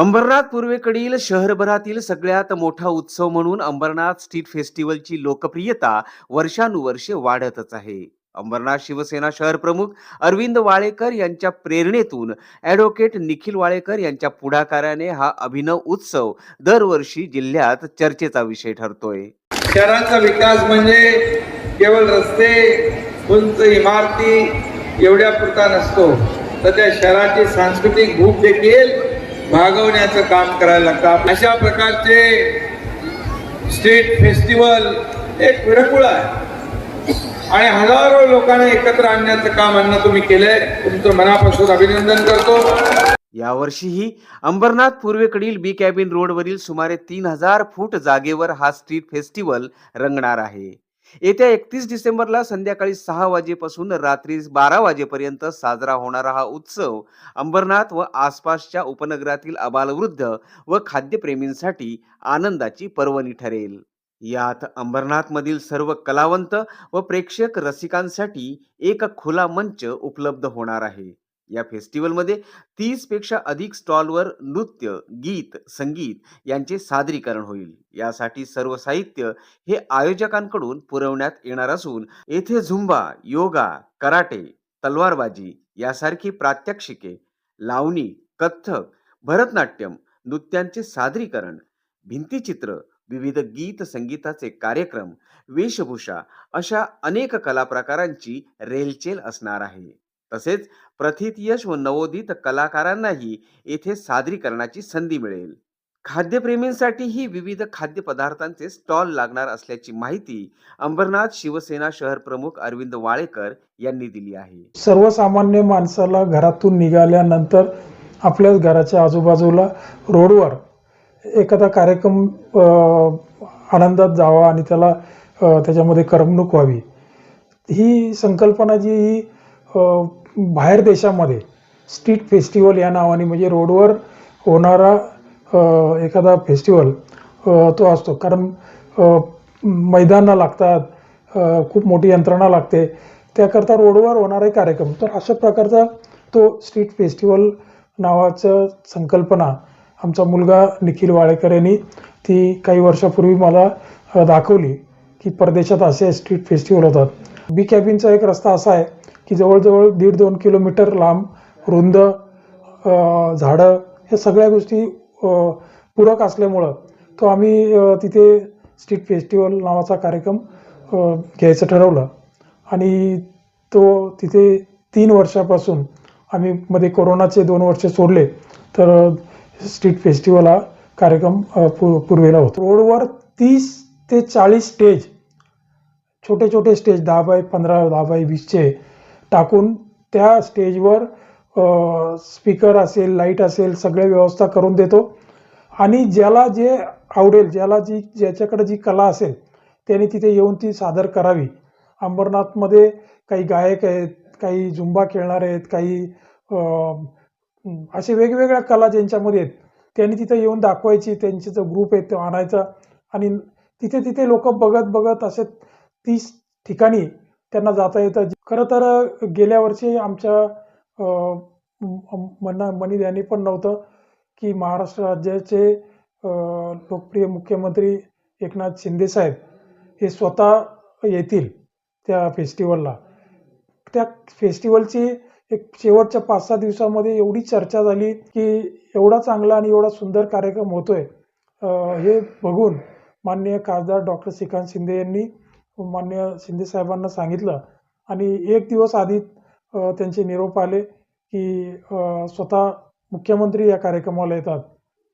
अंबरनाथ पूर्वेकडील शहरभरातील सगळ्यात मोठा उत्सव म्हणून अंबरनाथ स्ट्रीट फेस्टिवलची लोकप्रियता वर्षानुवर्षे वाढतच आहे. अंबरनाथ शिवसेना शहर प्रमुख अरविंद वाळेकर यांच्या प्रेरणेतून ॲडव्होकेट निखिल वाळेकर यांच्या पुढाकाराने हा अभिनव उत्सव दरवर्षी जिल्ह्यात चर्चेचा विषय ठरतोय. शहराचा विकास म्हणजे केवळ रस्ते उंच इमारती एवढ्या पुरता नसतो. तर त्या शहराची सांस्कृतिक भूक देखील भागवण्याचं काम करायला लागतं अशा प्रकारचे स्ट्रीट फेस्टिवल एक विरकुळ आहे. आणि हजारो लोकांना एकत्र आणण्याचं काम अन्न तुम्ही केलंय. तुमचं मनापासून अभिनंदन करतो. यावर्षीही अंबरनाथ पूर्वेकडील बी कॅबिन रोडवरील सुमारे तीन हजार फूट जागेवर हा स्ट्रीट फेस्टिवल रंगणार आहे. येत्या एकतीस डिसेंबरला संध्याकाळी सहा वाजेपासून रात्री बारा वाजेपर्यंत साजरा होणारा हा उत्सव अंबरनाथ व आसपासच्या उपनगरातील अबालवृद्ध व खाद्यप्रेमींसाठी आनंदाची पर्वणी ठरेल. यात अंबरनाथमधील सर्व कलावंत व प्रेक्षक रसिकांसाठी एक खुला मंच उपलब्ध होणार आहे. या फेस्टिवलमध्ये तीसपेक्षा अधिक स्टॉलवर नृत्य गीत संगीत यांचे सादरीकरण होईल. यासाठी सर्व साहित्य हे आयोजकांकडून पुरवण्यात येणार असून येथे झुंबा योगा कराटे तलवारबाजी यासारखी प्रात्यक्षिके लावणी कथ्थक भरतनाट्यम नृत्यांचे सादरीकरण भिंतीचित्र विविध गीत संगीताचे कार्यक्रम वेशभूषा अशा अनेक कला प्रकारांची रेलचेल असणार आहे. तसेच प्रथित यश व नवोदित कलाकारांनाही येथे सादरीकरणाची संधी मिळेल. खाद्यप्रेमींसाठीही विविध खाद्यपदार्थांचे स्टॉल लागणार असल्याची माहिती अंबरनाथ शिवसेना शहर प्रमुख अरविंद वाळेकर यांनी दिली आहे. सर्वसामान्य माणसाला घरातून निघाल्यानंतर आपल्याच घराच्या आजूबाजूला रोडवर एखादा कार्यक्रम आनंदात जावा आणि त्याला त्याच्यामध्ये करमणूक व्हावी. ही संकल्पना जी ही बाहेर देशामध्ये स्ट्रीट फेस्टिवल या नावाने म्हणजे रोडवर होणारा एखादा फेस्टिवल तो असतो. कारण मैदानं लागतात खूप मोठी यंत्रणा लागते. त्याकरता रोडवर होणारे कार्यक्रम. तर अशा प्रकारचा तो स्ट्रीट फेस्टिवल नावाचं संकल्पना आमचा मुलगा निखिल वाळेकर यांनी ती काही वर्षापूर्वी मला दाखवली की परदेशात असे स्ट्रीट फेस्टिवल होतात. बी कॅबिनचा एक रस्ता असा आहे. की जवळजवळ दीड दोन किलोमीटर लांब रुंद झाडं ह्या सगळ्या गोष्टी पूरक असल्यामुळं तो आम्ही तिथे स्ट्रीट फेस्टिवल नावाचा कार्यक्रम घ्यायचं ठरवलं. आणि तो तिथे तीन वर्षापासून आम्ही मध्ये कोरोनाचे दोन वर्ष सोडले तर स्ट्रीट फेस्टिवल हा कार्यक्रम पु पुरवेला पूर्वेला होतो. रोडवर तीस ते चाळीस स्टेज छोटे छोटे स्टेज दहा बाय पंधरा दहा बाय वीसचे टाकून त्या स्टेजवर स्पीकर असेल लाइट असेल सगळे व्यवस्था करून देतो. आणि ज्याला जे आवडेल ज्याला जी ज्याच्याकडे जी कला असेल त्याने तिथे येऊन ती सादर करावी. अंबरनाथमध्ये काही गायक आहेत काही झुंबा खेळणारे आहेत काही असे वेगवेगळ्या कला ज्यांच्यामध्ये आहेत त्यांनी तिथे येऊन दाखवायची त्यांचे जो ग्रुप आहे तो आणायचा. आणि तिथे तिथे लोक बघत बघत असे तीस ठिकाणी त्यांना जाता येतं. खरं तर गेल्या वर्षी आमच्या मना मनी ध्यानी पण नव्हतं की महाराष्ट्र राज्याचे लोकप्रिय मुख्यमंत्री एकनाथ शिंदेसाहेब हे स्वतः येतील त्या फेस्टिवलला. त्या फेस्टिवलची एक शेवटच्या पाच सहा दिवसामध्ये एवढी चर्चा झाली की एवढा चांगला आणि एवढा सुंदर कार्यक्रम होतोय. हे बघून माननीय खासदार डॉक्टर श्रीकांत शिंदे यांनी मान्य शिंदे साहेबांना सांगितलं. आणि एक दिवस आधी त्यांचे निरोप आले की स्वतः मुख्यमंत्री या कार्यक्रमाला येतात.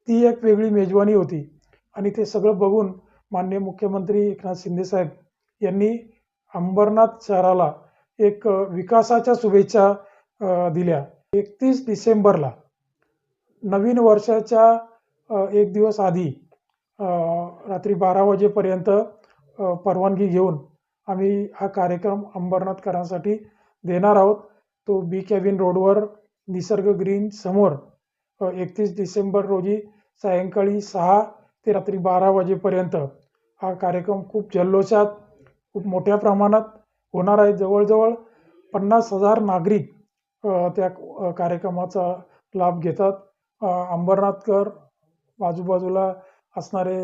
ती एक वेगळी मेजवानी होती. आणि ते सगळं बघून माननीय मुख्यमंत्री एकनाथ शिंदेसाहेब यांनी अंबरनाथ शहराला एक विकासाच्या शुभेच्छा दिल्या. एकतीस डिसेंबरला नवीन वर्षाच्या एक दिवस आधी रात्री बारा वाजेपर्यंत परवानगी घेऊन आम्ही हा कार्यक्रम अंबरनाथकरांसाठी देणार आहोत. तो बी कॅबिन रोडवर निसर्ग ग्रीन समोर एकतीस डिसेंबर रोजी सायंकाळी सहा ते रात्री बारा वाजेपर्यंत हा कार्यक्रम खूप जल्लोषात खूप मोठ्या प्रमाणात होणार आहे. जवळजवळ पन्नास हजार नागरिक त्या कार्यक्रमाचा लाभ घेतात. अंबरनाथकर आजूबाजूला असणारे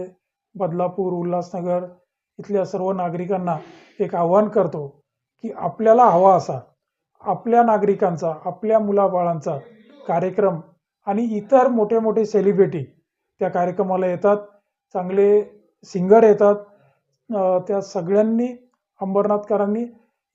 बदलापूर उल्हासनगर इथल्या सर्व नागरिकांना एक आव्हान करतो की आपल्याला हवा असा आपल्या नागरिकांचा आपल्या मुलाबाळांचा कार्यक्रम आणि इतर मोठे मोठे सेलिब्रिटी त्या कार्यक्रमाला येतात चांगले सिंगर येतात. त्या सगळ्यांनी अंबरनाथकरांनी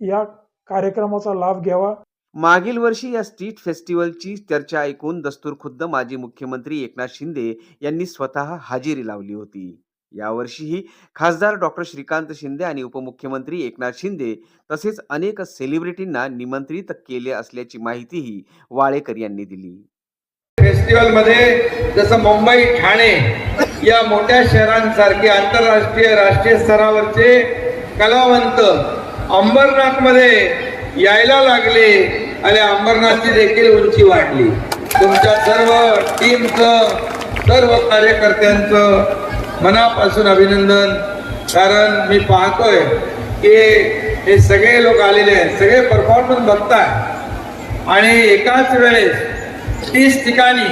या कार्यक्रमाचा लाभ घ्यावा. मागील वर्षी या स्ट्रीट फेस्टिवलची चर्चा ऐकून दस्तूरखुद्द माजी मुख्यमंत्री एकनाथ शिंदे यांनी स्वतः हजेरी लावली होती. यावर्षीही खासदार डॉक्टर श्रीकांत शिंदे आणि उपमुख्यमंत्री एकनाथ शिंदे तसेच अनेक सेलिब्रिटींना निमंत्रित केले असल्याची माहितीही वाळेकर यांनी दिली. फेस्टिवलमध्ये जसं मुंबई ठाणे या मोठ्या शहरांसारखे आंतरराष्ट्रीय राष्ट्रीय स्तरावरचे कलावंत अंबरनाथमध्ये यायला लागले आणि अंबरनाथची देखील उंची वाढली. तुमच्या सर्व टीमचं सर्व कार्यकर्त्यांचं मनापासून अभिनंदन. कारण मी पाहतोय की हे सगळे लोक आलेले आहेत सगळे परफॉर्मन्स बघताय. आणि एकाच वेळेस तीस ठिकाणी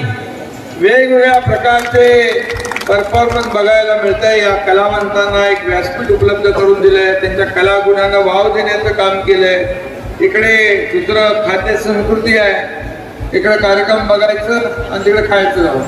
वेगवेगळ्या प्रकारचे परफॉर्मन्स बघायला मिळत आहे या कलावंतांना एक व्यासपीठ उपलब्ध करून दिलं आहे त्यांच्या कलागुणांना वाव देण्याचं काम केलं आहे इकडे दुसरं खाद्य संस्कृती आहे. इकडे कार्यक्रम बघायचं आणि तिकडे खायचं जावं